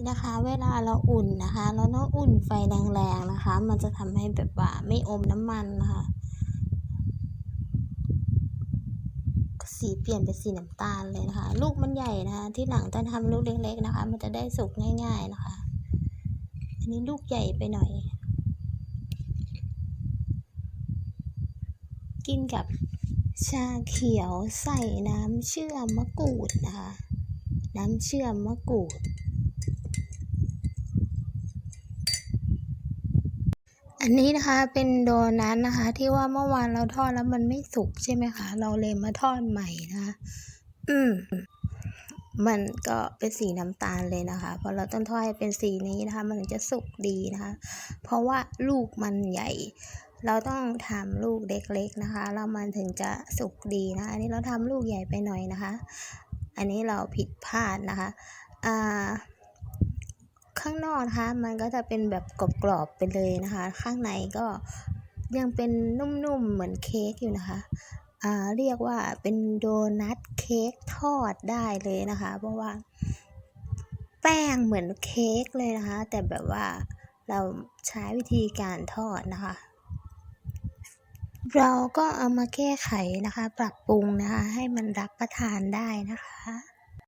นี่นะคะ เวลาเราอุ่นนะคะ เราต้องอุ่นไฟแรงๆนะคะ มันจะทำให้แบบว่าไม่อมน้ำมันนะคะ สีเปลี่ยนเป็นสีน้ำตาลเลยนะคะ ลูกมันใหญ่นะคะ ที่หลังต้องทำลูกเล็ก ๆ นะคะ มันจะได้สุกง่าย ๆนะคะ อันนี้ลูกใหญ่ไปหน่อย กินกับชาเขียวใส่น้ำเชื่อมมะกรูดนะคะ น้ำเชื่อมมะกรูด อันนี้นะคะเป็นโดนัทนะคะ ที่ว่าเมื่อวานเราทอดแล้วมันไม่สุกใช่ไหมคะ เราเลยมาทอดใหม่นะคะอืมมันก็เป็นสีน้ำตาลเลยนะคะ เพราะเราต้องทอดให้เป็นสีนี้นะคะ มันถึงจะสุกดีนะคะ เพราะว่าลูกมันใหญ่ เราต้องทำลูกเล็กๆนะคะ แล้วมันถึงจะสุกดีนะะอันนี้เราทำลูกใหญ่ไปหน่อยนะคะ อันนี้เราผิดพลาดนะคะ อ่า ข้างนอกนะคะ มันก็จะเป็นแบบกรอบๆไปเลยนะคะ ข้างในก็ยังเป็นนุ่มๆเหมือนเค้กอยู่นะคะอ่าเรียกว่าเป็นโดนัทเค้กทอดได้เลยนะคะ เพราะว่า แป้งเหมือนเค้กเลยนะคะ แต่แบบว่าเราใช้วิธีการทอดนะคะ เราก็เอามาแก้ไขนะคะ ปรับปรุงนะคะ ให้มันรับประทานได้นะคะ